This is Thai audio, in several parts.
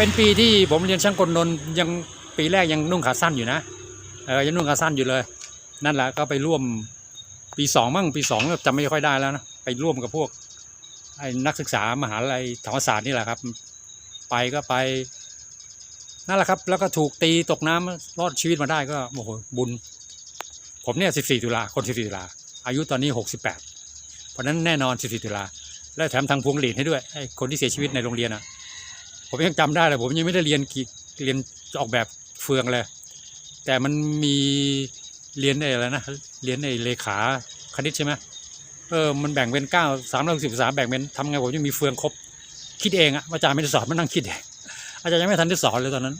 เป็นปีที่ผมเรียนช่างกลนนท์ยังปีแรกยังนุ่งขาสั้นอยู่นะเออยังนุ่งขาสั้นอยู่เลย นั่นแหละก็ไปร่วมปีสองมั่งปีสองจำไม่ค่อยได้แล้วนะไปร่วมกับพวกไอ้นักศึกษามหาลัยธรรมศาสตร์นี่แหละครับ ไปก็ไปนั่นแหละครับ แล้วก็ถูกตีตกน้ำรอดชีวิตมาได้ก็โอ้โหบุญ ผมเนี่ย14ตุลาคน14ตุลาอายุตอนนี้68เพราะฉะนั้นแน่นอน14ตุลาและแถมทางพวงหลีดให้ด้วยไอ้คนที่เสียชีวิตในโรงเรียนอะ ผมยังจำได้เลยผมยังไม่ได้เรียนกี่เรียนออกแบบเฟืองเลย แต่มันมีเรียนไอ้อะไรนะเรียนไอ้เลขาคณิตใช่ไหมเออมันแบ่งเป็นเก้าสามร้อยสิบสามแบ่งเป็นทำไงผมจะมีเฟืองครบ คิดเองอะอาจารย์ไม่ได้สอนมานั่งคิดเองอาจารย์ยังไม่ทันได้สอนเลยตอนนั้น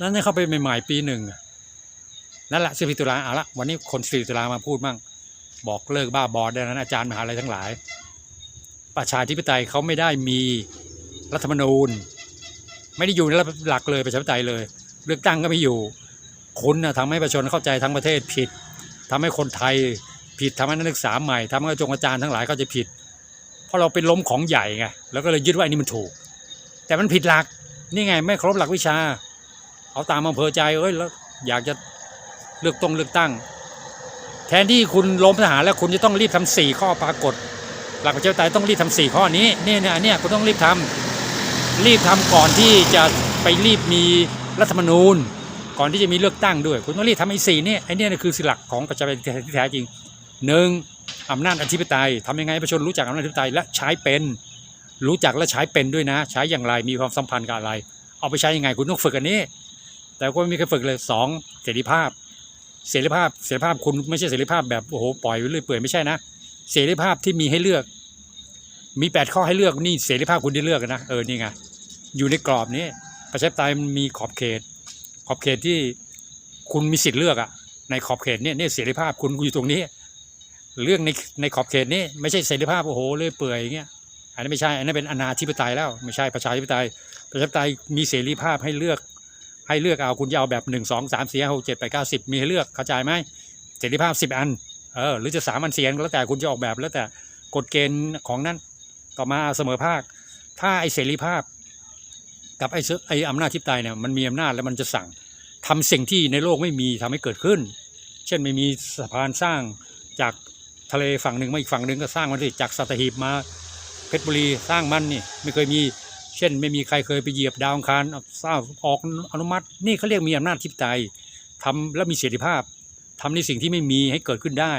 นั้นเนี่เข้าไปใหม่ๆปีหนึ่งนั่นแหละสิบตุลาเอาละวันนี้คนสิบตุลามาพูดมั่งบอกเลิกบ้าบอได้นั้นอาจารย์มหาลัยทั้งหลาย ประชาธิปไตยเขาไม่ได้มีรัฐธรรมนูญ ไม่ได้อยู่ในหลักเลยประชาธิปไตยเลย เลือกตั้งก็ไม่อยู่ คุณนะทำให้ประชาชนเข้าใจทั้งประเทศผิดทำให้คนไทยผิดทำให้นักศึกษาใหม่ทำให้จงอาจารย์ทั้งหลายเข้าใจผิด เพราะเราเป็นล้มของใหญ่ไงแล้วก็เลยยึดว่าอันนี้มันถูก แต่มันผิดหลักนี่ไงไม่ครบหลักวิชา เอาตามอำเภอใจเอ้ยแล้วอยากจะเลือกตรงเลือกตั้ง แทนที่คุณล้มทหารแล้วคุณจะต้องรีบทำสี่ข้อปรากฏ หลักประชาธิปไตยต้องรีบทำสี่ข้อนี้เนี่ยเนี่ยเนี่ยคุณต้องรีบทำ รีบทำก่อนที่จะไปรีบมีรัฐธรรมนูญ ก่อนที่จะมีเลือกตั้งด้วย คุณต้องรีบทำไอ้สี่นี่ไอ้นี่คือสิหลักของประชาธิปไตยที่แท้จริงหนึ่งอำนาจอธิปไตยทำยังไงประชาชนรู้จักอำนาจอธิปไตยและใช้เป็น รู้จักและใช้เป็นด้วยนะ ใช้อย่างไรมีความสัมพันธ์กับอะไร เอาไปใช้ยังไงคุณต้องฝึกอันนี้ แต่ก็ไม่มีใครฝึกเลยสองเสรีภาพ เสรีภาพเสรีภาพคุณไม่ใช่เสรีภาพแบบโอ้โหปล่อยไปเรื่อยเปื่อยไม่ใช่นะ เสรีภาพที่มีให้เลือก มีแปดข้อให้เลือกนี่เสรีภาพคุณได้เลือกนะเออนี่ไง อยู่ในกรอบนี้ประชาธิปไตยมันมีขอบเขต ขอบเขตที่คุณมีสิทธิ์เลือกอะในขอบเขตเนี่ยเนี่ยเสรีภาพคุณอยู่ตรงนี้ เรื่องในในขอบเขตนี้ไม่ใช่เสรีภาพโอ้โหเลื่อยเปื่อยอย่างเงี้ยอันนี้ไม่ใช่อันนั้นเป็นอนาธิปไตยแล้วไม่ใช่ประชาธิปไตย ประชาธิปไตยมีเสรีภาพให้เลือก ให้เลือกเอาคุณจะเอาแบบหนึ่งสองสามสี่ห้าหกเจ็ดแปดเก้าสิบมีให้เลือกเข้าใจไหมเสรีภาพสิบอันเออหรือจะสามอันเสียนก็แล้วแต่คุณจะออกแบบแล้วแต่กฎเกณฑ์ของนั้นต่อมาเสมอภาค ถ้าไอเสรีภาพ กับไอ้เสไอ้อำนาจทิปไตยเนี่ยมันมีอำนาจแล้วมันจะสั่งทำสิ่งที่ในโลกไม่มีทำให้เกิดขึ้น เช่นไม่มีสะพานสร้างจากทะเลฝั่งหนึ่งมาอีกฝั่งหนึ่งก็สร้างมันสิจากสัตหีบมาเพชรบุรีสร้างมันนี่ไม่เคยมี เช่น ไม่มีใครเคยไปเหยียบดาวอังคารสร้างออกอนุมัติ นี่เขาเรียกมีอำนาจทิปไตยทำแล้วมีเสรีภาพทำในสิ่งที่ไม่มีให้เกิดขึ้นได้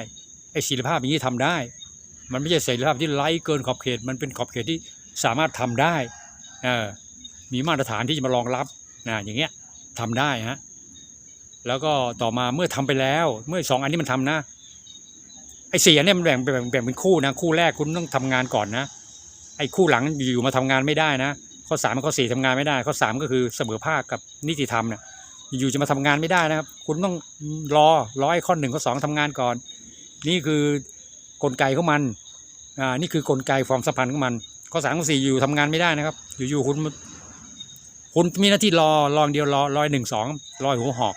ไอ้เสรีภาพอย่างนี้ทำได้ มันไม่ใช่เสรีภาพที่ไร้เกินขอบเขต มันเป็นขอบเขตที่สามารถทำได้เออ มีมาตรฐานที่จะมารองรับนะอย่างเงี้ยทำได้ฮะแล้วก็ต่อมาเมื่อทำไปแล้ว เมื่อสองอันนี้มันทำนะไอ้สี่อันเนี้ยมันแบ่งแบ่งแบ่งเป็นคู่นะคู่แรกคุณต้องทำงานก่อนนะ ไอ้คู่หลังอยู่มาทำงานไม่ได้นะข้อสามกับข้อสี่ทำงานไม่ได้ ข้อสามก็คือเสมอภาคกับนิติธรรมเนี่ยอยู่จะมาทำงานไม่ได้นะครับ คุณต้องรอรอไอ้ข้อหนึ่งข้อสองทำงานก่อน นี่คือกลไกของมันอ่านี่คือกลไกความสัมพันธ์ของมัน ข้อสามข้อสี่อยู่ทำงานไม่ได้นะครับ อยู่ๆคุณ คุณมีหน้าที่รอรองเดียวรอรอยหนึ่งสองรอยหัวหอก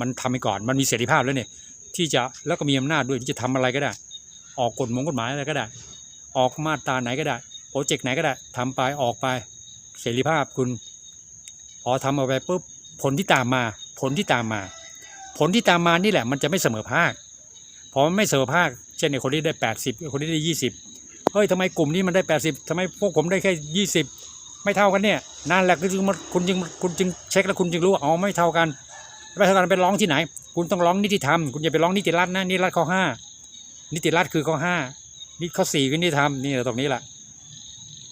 มันทำไปก่อนมันมีเสรีภาพแล้วเนี่ยที่จะแล้วก็มีอำนาจด้วยที่จะทำอะไรก็ได้ ออกกฎมงกฎหมายอะไรก็ได้ ออกมาตราไหนก็ได้โปรเจกต์ไหนก็ได้ทำไปออกไปเสรีภาพคุณ พอทำเอาไปปุ๊บผลที่ตามมา ผลที่ตามมา ผลที่ตามมานี่แหละ มันจะไม่เสมอภาคพอไม่เสมอภาค เช่นในคนที่ได้แปดสิบคนที่ได้ยี่สิบเฮ้ยทำไมกลุ่มนี้มันได้แปดสิบทำไมพวกผมได้แค่ยี่สิบ ไม่เท่ากันเนี่ยนั่นแหละคือมันคุณจึงคุณจึงเช็คแล้วคุณจึงรู้ว่าอ๋อไม่เท่ากันไม่เท่ากันไปร้องที่ไหน คุณต้องร้องนิติธรรมคุณอย่าไปร้องนิติรัฐนะนิติรัฐข้อห้านิติรัฐคือข้อห้านี่ข้อสี่คือนิติธรรมนี่ตรงนี้แหละ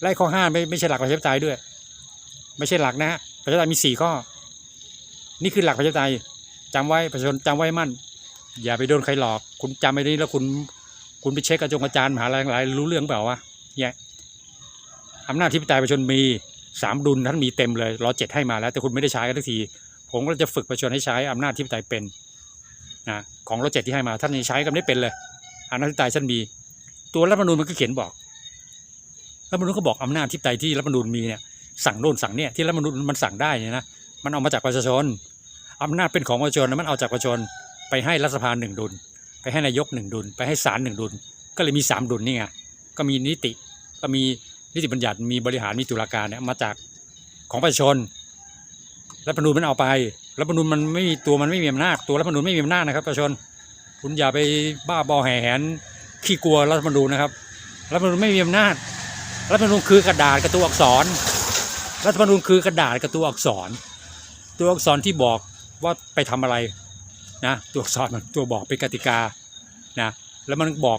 ไล่ข้อห้าไม่ไม่ใช่หลักประชาธิปไตยด้วย ไม่ใช่หลักนะฮะประชาธิปไตยมีสี่ข้อ นี่คือหลักประชาธิปไตยจำไว้ประชาชนจำไว้มั่น อย่าไปโดนใครหลอก คุณจำไว้นี้แล้วคุณ คุณไปเช็คกระจงอาจารย์มหาลัยหลายรู้เรื่องเปล่าวะเนี่ย อำนาจที่ปไตยประชาชนมีสามดุลท่านมีเต็มเลยรอเจ็ดให้มาแล้ว แต่คุณไม่ได้ใช้กันทุกที ผมก็จะฝึกประชาชนให้ใช้อำนาจที่ปไตยเป็นนะของรอเจ็ดที่ให้มาท่านยังใช้กันไม่เป็นเลยอำนาจที่ปไตยท่านมี ตัวรัฐธรรมนูญมันก็เขียนบอกรัฐธรรมนูญก็บอกอำนาจที่ปไตยที่รัฐธรรมนูญมีเนี่ยสั่งโน่นสั่งเนี่ยที่รัฐธรรมนูญมันสั่งได้เนี่ยนะมันเอามาจากประชาชนอำนาจเป็นของประชาชนนะมันเอาจากประชาชนไปให้รัฐสภาหนึ่งดุล ไปให้นายกหนึ่งดุล ไปให้ศาลหนึ่งดุล ก็เลยมีสามดุลนี่ไงก็มีนิติก็มี นิติบัญญัติมีบริหารมีตุลาการเนี่ยมาจากของประชาชนรัฐธรรมนูญมันเอาไปรัฐธรรมนูญมันไม่มีตัวมันไม่มีอำนาจตัวรัฐธรรมนูญไม่มีอำนาจนะครับประชาชนคุณอย่าไปบ้าบอแห่แหนขี้กลัวรัฐธรรมนูญนะครับรัฐธรรมนูญไม่มีอำนาจรัฐธรรมนูญคือกระดาษกับตัวอักษรรัฐธรรมนูญคือกระดาษกับตัวอักษร ตัวอักษรที่บอกว่าไปทำอะไรนะตัวอักษรมันตัวบอกเป็นกติกานะแล้วมันบอก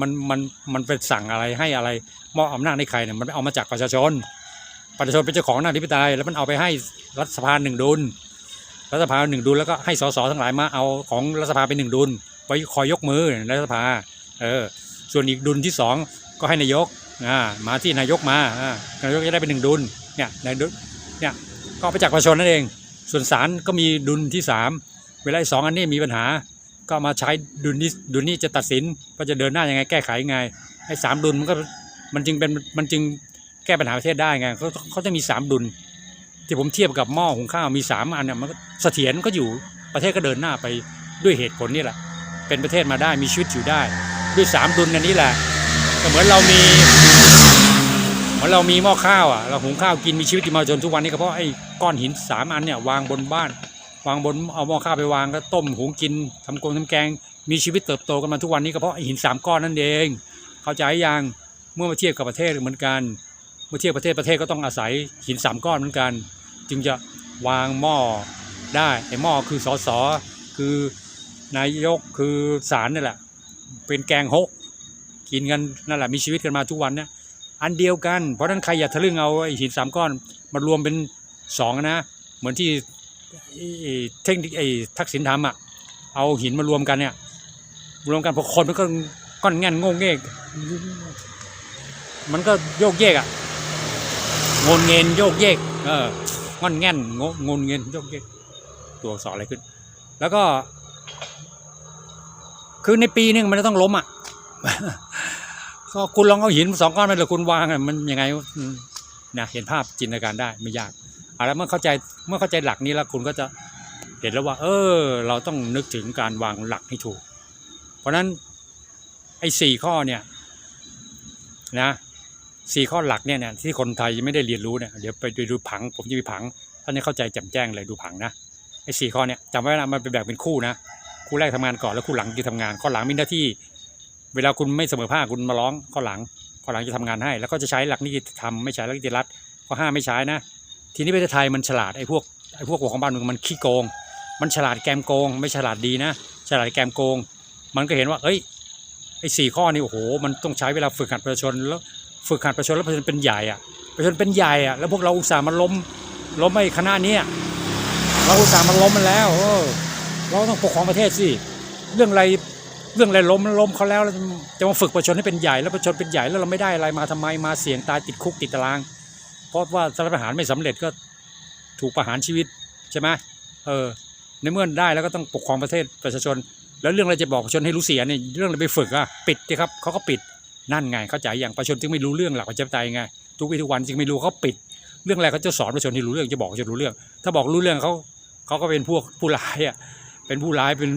มันมันมันเป็นสั่งอะไรให้อะไร มอบอำนาจให้ใครเนี่ยมันเอามาจากประชาชน ประชาชนเป็นเจ้าของอำนาจธิปไตยแล้วมันเอาไปให้รัฐสภาหนึ่งดุล รัฐสภาหนึ่งดุลแล้วก็ให้สสทั้งหลายมาเอาของรัฐสภาเป็นหนึ่งดุลไว้คอยยกมือในรัฐสภา เออ ส่วนอีกดุลที่สองก็ให้นายกอ่ามาที่นายกมาอ่านายกจะได้เป็นหนึ่งดุล เนี่ยนายดุลเนี่ยก็ไปจากประชาชนนั่นเอง ส่วนศาลก็มีดุลที่สามเวลาสองอันนี้มีปัญหา ก็มาใช้ดุลนี้ดุลนี้จะตัดสินว่าจะเดินหน้ายังไงแก้ไขยังไงไอ้สามดุลมันก็ มันจึงเป็นมันจึงแก้ปัญหาประเทศได้ไงเขาเขาจะมีสามดุล ที่ผมเทียบกับหม้อหุงข้าวมีสามอันเนี่ยมันเสถียรก็อยู่ประเทศก็เดินหน้าไปด้วยเหตุผลนี่แหละ เป็นประเทศมาได้มีชีวิตอยู่ได้ ด้วยสามดุลกันนี้แหละเหมือนเรามีเหมือนเรามีหม้อข้าวอะเราหุงข้าวกินมีชีวิตอยู่มาจนทุกวันนี้ก็เพราะไอ้ก้อนหินสามอันเนี่ยวางบนบ้าน วางบนเอาหม้อข้าวไปวางก็ต้มหุงกินทำกงทำแกง มีชีวิตเติบโตกันมาทุกวันนี้ก็เพราะไอ้หินสามก้อนนั่นเอง เข้าใจยัง เมื่อมาเทียบกับประเทศเหมือนกัน เมื่อเทียบประเทศประเทศก็ต้องอาศัยหินสามก้อนเหมือนกัน จึงจะวางหม้อได้ไอ้หม้อคือสสคือนายกคือศาลนี่แหละ เป็นแกงฮกกินกันนั่นแหละมีชีวิตกันมาทุกวันเนี่ยอันเดียวกันเพราะนั้นใครอย่าทะลึ่งเอาไอ้หินสามก้อนมารวมเป็นสองนะ เหมือนที่เทคนิคไอ้ทักษิณทำอะเอาหินมารวมกันเนี่ยรวมกันพอคนมันก็ก้อนแง่นโง่เง่ มันก็โยกเยกอะงนเงินโยกเยก เอองอนแง่นงงนเงินโยกเยก ตัวอักษรอะไรขึ้น แล้วก็ คือในปีนึงมันจะต้องล้มอะก็คุณลองเอาหินสองก้อนไปเลยคุณวางอะมันยังไงอืมนะเห็นภาพจินตนาการได้ไม่ยากเอาแล้วเมื่อเข้าใจเมื่อเข้าใจหลักนี้แล้วคุณก็จะเห็นแล้วว่า เออ เราต้องนึกถึงการวางหลักให้ถูก เพราะฉะนั้นไอ้สี่ข้อเนี่ย นะ สี่ข้อหลักเนี่ยเนี่ยที่คนไทยยังไม่ได้เรียนรู้เนี่ยเดี๋ยวไปดูผัง ผมจะมีผังท่านจะเข้าใจแจ่มแจ้งเลยดูผังนะไอ้สี่ข้อเนี่ยจำไว้นะมันเป็นแบบเป็นคู่นะคู่แรกทำงานก่อนแล้วคู่หลังจะทำงาน ข้อหลังมีหน้าที่ เวลาคุณไม่เสมอภาคคุณมาร้องข้อหลัง ข้อหลังจะทำงานให้ แล้วก็จะใช้หลักนิติธรรมไม่ใช้หลักนิติรัฐข้อห้าไม่ใช้นะ ทีนี้ประเทศไทยมันฉลาดไอ้พวกไอ้พวกหัวของบ้านมืองมันขี้โกง มันฉลาดแกมโกง ไม่ฉลาดดีนะ ฉลาดแกมโกง มันก็เห็นว่า เอ้ยไอ้สี่ข้อนี้โอ้โหมันต้องใช้เวลาฝึกหัดประชาชนแล้ว ฝึกหัดประชาชนแล้วประชาชนเป็นใหญ่อะประชาชนเป็นใหญ่อะแล้วพวกเราอุตส่าห์มาล้มล้มไอ้คณะนี้เราอุตส่าห์มาล้มมันแล้วเราต้องปกครองประเทศสิเรื่องอะไรเรื่องอะไรล้มล้มเขาแล้วจะมาฝึกประชาชนให้เป็นใหญ่แล้วประชาชนเป็นใหญ่แล้วเราไม่ได้อะไรมาทำไมมาเสี่ยงตายติดคุกติดตาราง เพราะว่ารัฐประหารไม่สำเร็จก็ถูกประหารชีวิตใช่ไหมเออในเมื่อได้แล้วก็ต้องปกครองประเทศประชาชน แล้วเรื่องอะไรจะบอกประชาชนให้รู้เสียเนี่ยเรื่องอะไรไปฝึกอะปิดสิครับเขาก็ปิด นั่นไงเข้าใจอย่างประชาชนจึงไม่รู้เรื่องหลักประชาธิปไตยไงทุกวี่ทุกวันจึงไม่รู้เขาปิด เรื่องอะไรเขาจะสอนประชาชนให้รู้เรื่องจะบอกจะรู้เรื่อง ถ้าบอกรู้เรื่องเขาเขาก็เป็นพวกผู้ร้ายอะเป็นผู้ร้ายเป็น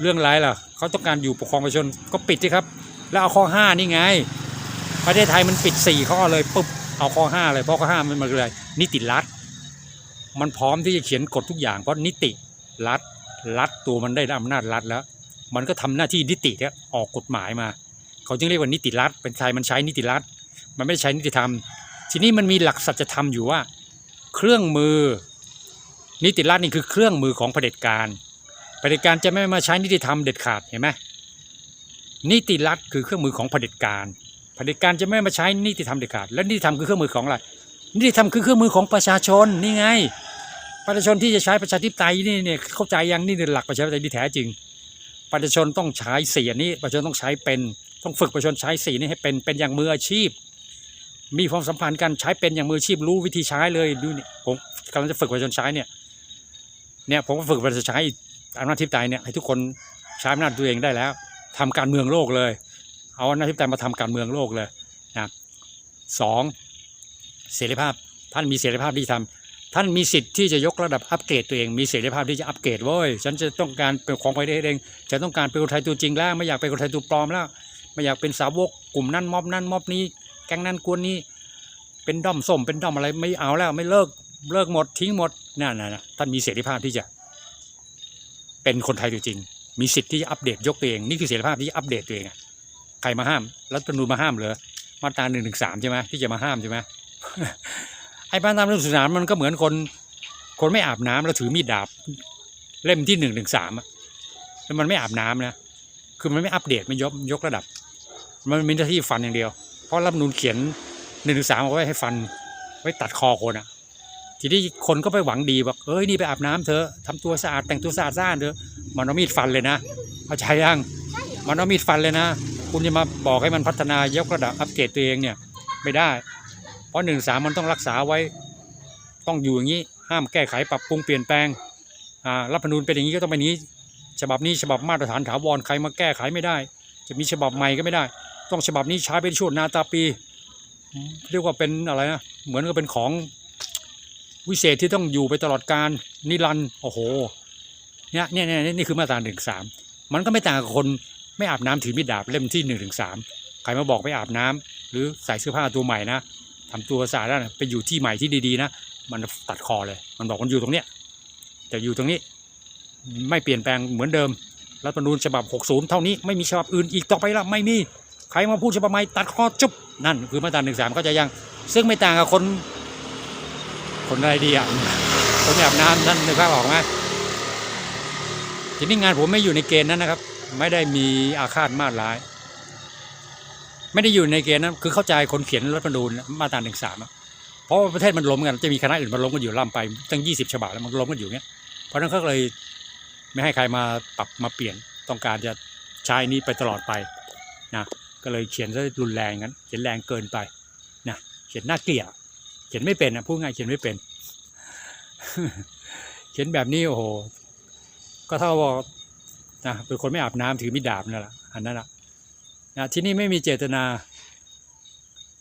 เรื่องร้ายล่ะเขาต้องการอยู่ปกครองประชาชนก็ปิดสิครับ แล้วเอาข้อห้านี่ไงประเทศไทยมันปิดสี่ข้อเลยปุ๊บเอาข้อห้าเลยเพราะข้อห้ามันมาเลยนิติรัฐ มันพร้อมที่จะเขียนกฎทุกอย่างเพราะนิติรัฐรัฐตัวมันได้อำนาจรัฐแล้ว มันก็ทำหน้าที่นิติเนี่ยออกกฎหมายมา เขาจึงเรียกว่านิติรัฐเป็นไทยมันใช้นิติรัฐ มันไม่ใช้นิติธรรม ทีนี้มันมีหลักสัจธรรมอยู่ว่า เครื่องมือ นิติรัฐนี่คือเครื่องมือของเผด็จการเผด็จการจะไม่มาใช้นิติธรรมเด็ดขาดเห็นไหมนิติรัฐคือเครื่องมือของเผด็จการเผด็จการจะไม่มาใช้นิติธรรมเด็ดขาด และนิติธรรมคือเครื่องมือของอะไรนิติธรรมคือเครื่องมือของประชาชนนี่ไง ประชาชนที่จะใช้ประชาธิปไตยนี่เนี่ยเข้าใจยังนี่คือหลักประชาธิปไตยที่แท้จริงประชาชนต้องใช้เสี่อันนี้ประชาชนต้องใช้เป็น ต้องฝึกประชาชนใช้สีนี้ให้เป็นเป็นอย่างมืออาชีพ มีความสัมพันธ์กันใช้เป็นอย่างมืออาชีพรู้วิธีใช้เลยดูนี่ผมกำลังจะฝึกประชาชนใช้เนี่ยเนี่ยผมก็ฝึกประชาชนใช้อำนาจทิพย์ใจเนี่ยให้ทุกคนใช้อำนาจตัวเองได้แล้วทำการเมืองโลกเลย เอาอำนาจทิพย์ใจมาทำการเมืองโลกเลยนะสองเสรีภาพท่านมีเสรีภาพที่ทำท่านมีสิทธิ์ที่จะยกระดับอัปเกรดตัวเองมีเสรีภาพที่จะอัปเกรดเว้ยฉันจะต้องการเป็นของไปได้เองจะต้องการเป็นคนไทยตัวจริงแล้วไม่อยากเป็นคนไทยตัวปลอมแล้ว ไม่อยากเป็นสาวกกลุ่มนั้นม็อบนั้นม็อบนี้ แก๊งนั้นกวนนี้ เป็นด้อมส้มเป็นด้อมอะไรไม่เอาแล้วไม่เลิกเลิกหมดทิ้งหมดนั่นนะท่านมีเสรีภาพที่จะ เป็นคนไทยตัวจริง มีสิทธิ์ที่จะอัปเดตยกตัวเองนี่คือเสรีภาพที่จะอัปเดตตัวเองใครมาห้ามรัฐธรรมนูญมาห้ามเหรอมาตราหนึ่งหนึ่งสามใช่ไหมที่จะมาห้ามใช่ไหมไอ้มาตราหนึ่งสามมันก็เหมือนคน คนไม่อาบน้ำแล้วถือมีดดาบ เล่มที่หนึ่งหนึ่งสามแล้วมันไม่อาบน้ำนะคือมันไม่อัปเดตไม่ยกยกระดับ มันมีหน้าที่ฟันอย่างเดียว เพราะรัฐธรรมนูญเขียนหนึ่งหนึ่งสามเอาไว้ให้ฟัน ไว้ตัดคอคนอะทีนี้คนก็ไปหวังดีบอกเอ้ยนี่ไปอาบน้ำเถอะทำตัวสะอาดแต่งตัวสะอาดสะอาดเถอะมันเอามีดฟันเลยนะเข้าใจยังมันเอามีดฟันเลยนะ คุณจะมาบอกให้มันพัฒนายกระดับอัปเกรดตัวเองเนี่ยไม่ได้ เพราะหนึ่งสามมันต้องรักษาไว้ ต้องอยู่อย่างนี้ห้ามแก้ไขปรับปรุงเปลี่ยนแปลงอ่ารัฐธรรมนูญเป็นอย่างนี้ก็ต้องเป็นนี้ ฉบับนี้ฉบับมาตรฐานถาวรใครมาแก้ไขไม่ได้ จะมีฉบับใหม่ก็ไม่ได้ ต้องฉบับนี้ใช้ไปชั่วนาตาปี เรียกว่าเป็นอะไรนะเหมือนกับเป็นของวิเศษที่ต้องอยู่ไปตลอดการนิรันดร์โอ้โหเนี่ยเนี่ยเนี่ยนี่คือมาตราหนึ่งสามมันก็ไม่ต่างกับคนไม่อาบน้ำถือมีดดาบเล่มที่หนึ่งถึงสามใครมาบอกไม่อาบน้ำหรือใส่เสื้อผ้าตัวใหม่นะทำตัวสะอาดนะไปอยู่ที่ใหม่ที่ดีๆนะมันตัดคอเลย มันบอกมันอยู่ตรงเนี้ยแต่อยู่ตรงนี้ไม่เปลี่ยนแปลงเหมือนเดิมรัฐธรรมนูญฉบับ 60 เท่านี้ไม่มีฉบับอื่นอีกต่อไปละไม่มี ใครมาพูดฉบับใหม่ตัดคอจุบนั่นคือมาตราหนึ่งสามก็จะยัง ซึ่งไม่ต่างกับคน คนอะไรดีอะคนไม่อาบน้ำนั่นนึกภาพออกไหมทีนี้งานผมไม่อยู่ในเกณฑ์นั้นนะครับ ไม่ได้มีอาฆาตมาตร้าย ไม่ได้อยู่ในเกณฑ์นั้น คือเข้าใจคนเขียนรัฐธรรมนูญมาตราหนึ่งสามเพราะประเทศมันล้มกันจะมีคณะอื่นมาล้มกันอยู่ล่ำไปตั้งยี่สิบฉบับแล้วมันล้มกันอยู่เงี้ยเพราะนั้นเขาก็เลยไม่ให้ใครมาปรับมาเปลี่ยนต้องการจะใช้นี้ไปตลอดไปนะ ก็เลยเขียนซะรุนแรงงั้นเขียนแรงเกินไปนะเขียนน่าเกลียดเขียนไม่เป็นนะพูดง่ายเขียนไม่เป็น เขียนแบบนี้โอ้โหก็เท่าว่านะเป็นคนไม่อาบน้ำถือมีดดาบนั่นแหละอันนั้นแหละนะที่นี่ไม่มีเจตนา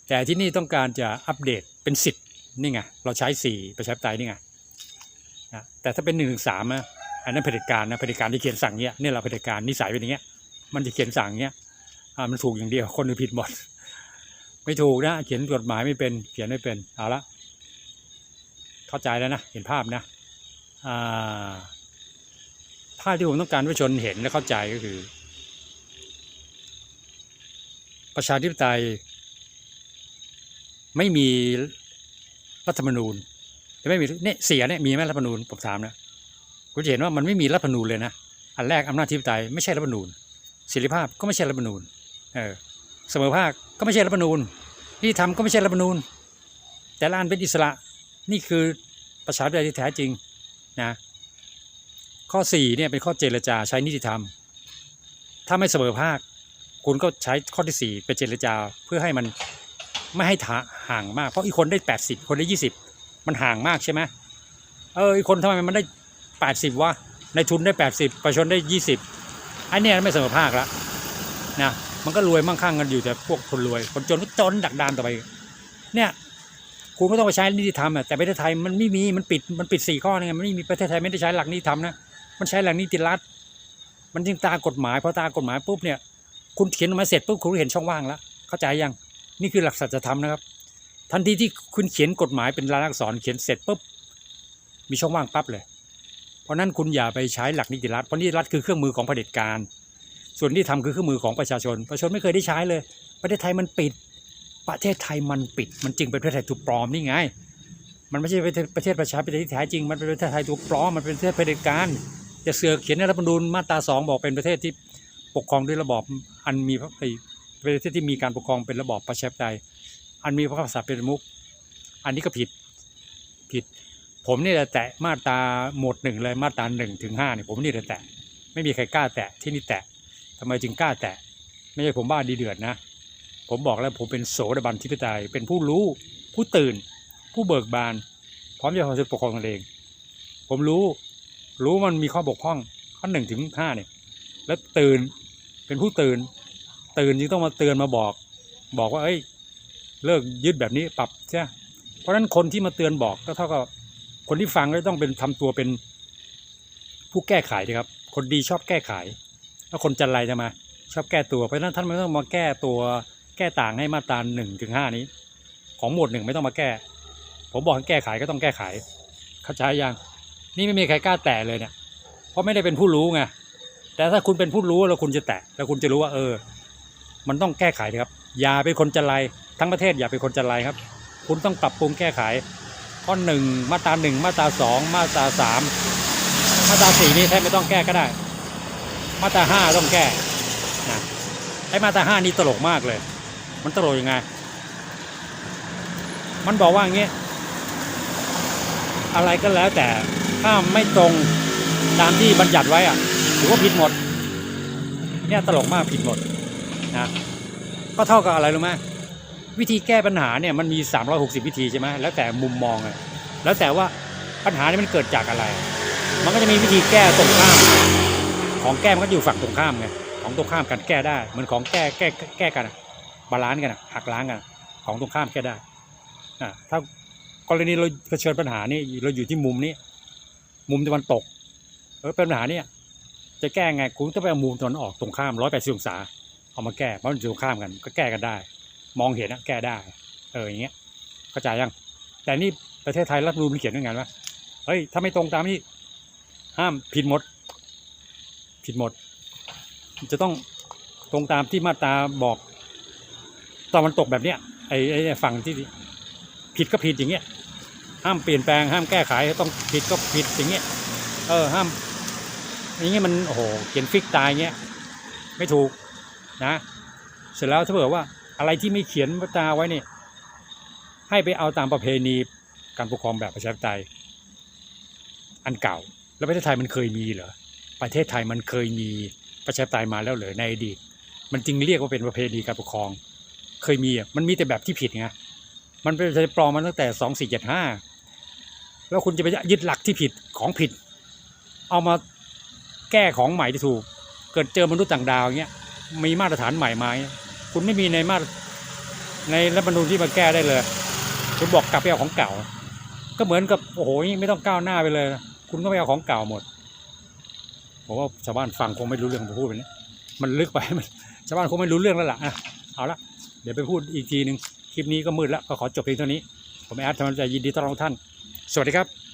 แต่ที่นี่ต้องการจะอัปเดตเป็นสิทธิ์นี่ไงเราใช้สี่ประชาธิปไตยนี่ไงนะแต่ถ้าเป็นหนึ่งถึงสามนะอันนั้นเผด็จการนะเผด็จการที่เขียนสั่งเนี้ยนี่เราเผด็จการนิสัยเป็นอย่างเงี้ยมันจะเขียนสั่งเนี้ย อ่ามันถูกอย่างเดียว คนอื่นผิดหมด ไม่ถูกนะ เขียนกฎหมายไม่เป็น เขียนไม่เป็น เอาละ เข้าใจแล้วนะ เห็นภาพนะ อ่า ภาพที่ผมต้องการให้ผู้ชนเห็นและเข้าใจก็คือ ประชาธิปไตย ไม่มีรัฐธรรมนูญจะไม่มีเนี่ยเสียเนี่ยมีไหมรัฐธรรมนูญผมถามนะคุณจะเห็นว่ามันไม่มีรัฐธรรมนูญเลยนะอันแรกอำนาจธิปไตยไม่ใช่รัฐธรรมนูญเสรีภาพก็ไม่ใช่รัฐธรรมนูญ เออเสมอภาคก็ไม่ใช่รัฐธรรมนูญนิติธรรมก็ไม่ใช่รัฐธรรมนูญ แต่ละอันเป็นอิสระนี่คือประชาธิปไตยที่แท้จริงนะข้อสี่เนี่ยเป็นข้อเจรจาใช้นิติธรรม ถ้าไม่เสมอภาค คุณก็ใช้ข้อที่สี่เป็นเจรจาเพื่อให้มันไม่ให้ถาห่างมาก เพราะอีกคนได้แปดสิบคนได้ยี่สิบมันห่างมากใช่ไหมเออไอคนทำไมมันได้แปดสิบวะในทุนได้แปดสิบประชาชนได้ยี่สิบไอเนี่ไม่เสมอภาคละนะ มันก็รวยมั่งคั่งกันอยู่แต่พวกคนรวย คนจนก็จนดักดานต่อไป เนี่ยคุณก็ต้องไปใช้นิติธรรมอะแต่ประเทศไทยมันไม่มีมันปิดมันปิดสี่ข้อนี่ไงมันไม่มีประเทศไทยไม่ได้ใช้หลักนิติธรรมนะมันใช้หลักนิติรัฐ มันจึงตากฎหมายพอตากฎหมายปุ๊บเนี่ย คุณเขียนออกมาเสร็จปุ๊บคุณเห็นช่องว่างแล้วเข้าใจยังนี่คือหลักสัจธรรมนะครับ ทันทีที่คุณเขียนกฎหมายเป็นลายลักษณ์อักษรเขียนเสร็จปุ๊บมีช่องว่างปั๊บเลย เพราะนั้นคุณอย่าไปใช้หลักนิติรัฐเพราะนิติรัฐคือเครื่องมือของเผด็จการ ส่วนที่ทำคือเครื่องมือของประชาชน ประชาชนไม่เคยได้ใช้เลย ประเทศไทยมันปิด ประเทศไทยมันปิด มันจึงเป็นประเทศไทยถูกปลอมนี่ไง มันไม่ใช่ประเทศประเทศประชาธิปไตยที่แท้จริง มันเป็นประเทศไทยถูกปลอม มันเป็นประเทศเผด็จการจะเสือกเขียนในรัฐธรรมนูญมาตราสองบอกเป็นประเทศที่ปกครองด้วยระบอบอันมีพระประเทศที่มีการปกครองเป็นระบอบประชาธิปไตย อันมีพระกษัตริย์เป็นประมุข อันนี้ก็ผิด ผิด ผมนี่แหละแตะมาตราหมวดหนึ่งเลยมาตราหนึ่งถึงห้าเนี่ยผมนี่แหละแตะ ไม่มีใครกล้าแตะที่นี่แตะ ทำไมจึงกล้าแตะ ไม่ใช่ผมบ้าดีเดือดนะ ผมบอกแล้วผมเป็นโสดาบันทิปไตยเป็นผู้รู้ ผู้ตื่น ผู้เบิกบาน พร้อมจะทำสิทปกครองตนเอง ผมรู้ รู้มันมีข้อบกพร่องข้อหนึ่งถึงห้าเนี่ย แล้วตื่น เป็นผู้ตื่น ตื่นจึงต้องมาเตือนมาบอก บอกว่า เอ้ย เลิกยึดแบบนี้ปรับใช่เพราะฉะนั้นคนที่มาเตือนบอกก็เท่ากับคนที่ฟังก็ต้องเป็นทำตัวเป็นผู้แก้ไขนะครับ คนดีชอบแก้ไข แล้วคนจันไรจะมาชอบแก้ตัวเพราะฉะนั้นท่านไม่ต้องมาแก้ตัวแก้ต่างให้มาตราหนึ่งถึงห้านี้ ของหมวดหนึ่งไม่ต้องมาแก้ ผมบอกให้แก้ไขก็ต้องแก้ไข เข้าใจยังนี่ไม่มีใครกล้าแตะเลยเนี่ยเพราะไม่ได้เป็นผู้รู้ไงแต่ถ้าคุณเป็นผู้รู้แล้วคุณจะแตะแล้วคุณจะรู้ว่า เออ มันต้องแก้ไขนะครับ อย่าเป็นคนจันไรทั้งประเทศอย่าเป็นคนจันไรครับ คุณต้องปรับปรุงแก้ไข ข้อหนึ่งมาตราหนึ่งมาตราสองมาตราสามมาตราสี่นี่แทบไม่ต้องแก้ก็ได้ มาตราห้าต้องแก้นะไอ้มาตราห้านี่ตลกมากเลย มันตลกยังไง มันบอกว่าอย่างเงี้ยอะไรก็แล้วแต่ถ้าไม่ตรงตามที่บัญญัติไว้อะถือว่าผิดหมด เนี่ยตลกมากผิดหมดนะก็เท่ากับอะไรรู้ไหมวิธีแก้ปัญหาเนี่ยมันมี 360 วิธีใช่ไหมแล้วแต่มุมมองอะแล้วแต่ว่าปัญหานี่มันเกิดจากอะไร มันก็จะมีวิธีแก้ตรงข้าม ของแก้มันก็อยู่ฝั่งตรงข้ามไงของตรงข้ามกันแก้ได้เหมือนของแก้แก้แก้กันบาลานซ์กันหักล้างกันของตรงข้ามแก้ได้อะถ้ากรณีเราเผชิญปัญหานี่เราอยู่ที่มุมนี้ มุมตะวันตกเออเป็นปัญหาเนี่ยจะแก้ไงคุณต้องไปเอามุมตะวันออกตรงข้ามร้อยแปดสิบองศาเอามาแก้เพราะมันอยู่ตรงข้ามกัน ก็แก้กันได้ มองเห็นอะแก้ได้ เอออย่างเงี้ยเข้าใจยัง แต่นี่ประเทศไทยรัฐรรมนูญมันเขียนว่าไงวะเฮ้ยถ้าไม่ตรงตามนี้ห้ามผิดหมด ผิดหมด จะต้องตรงตามที่มาตาบอกตะวันตกแบบเนี้ยไอ้ไอ้ฝั่งที่ผิดก็ผิดอย่างเงี้ยห้ามเปลี่ยนแปลงห้ามแก้ไขต้องผิดก็ผิดอย่างเงี้ยเออห้ามอย่างเงี้ยมันโอ้โหเขียนฟิกตายเงี้ยไม่ถูกนะ เสร็จแล้วถ้าเผื่อว่าอะไรที่ไม่เขียนมาตาไว้เนี่ยให้ไปเอาตามประเพณีการปกครองแบบประชาธิปไตยอันเก่า แล้วประเทศไทยมันเคยมีเหรอ ประเทศไทยมันเคยมีประชาธิปไตยมาแล้วเหรอในอดีต มันจึงเรียกว่าเป็นประเพณีการปกครอง เคยมีอะมันมีแต่แบบที่ผิดไงมันเป็นประชาธิปลอมมาตั้งแต่สองสี่เจ็ดห้าแล้วคุณจะไปยึดหลักที่ผิดของผิด เอามาแก้ของใหม่ที่ถูก เกิดเจอมนุษย์ต่างดาวเงี้ยมีมาตรฐานใหม่มาเงี้ยคุณไม่มีในมาตรในรัฐธรรมนูญที่มาแก้ได้เลย คุณบอกกลับไปเอาของเก่า ก็เหมือนกับโอ้โหไม่ต้องก้าวหน้าไปเลย คุณก็ไปเอาของเก่าหมด ผมว่าชาวบ้านฟังคงไม่รู้เรื่องผมพูดไปนี้มันลึกไปมันชาวบ้านคงไม่รู้เรื่องแล้วล่ะอะเอาละเดี๋ยวไปพูดอีกทีหนึ่งคลิปนี้ก็มืดแล้วก็ขอจบเพียงเท่านี้ ผมแอดทำใจยินดีต้อนรับท่าน สวัสดีครับ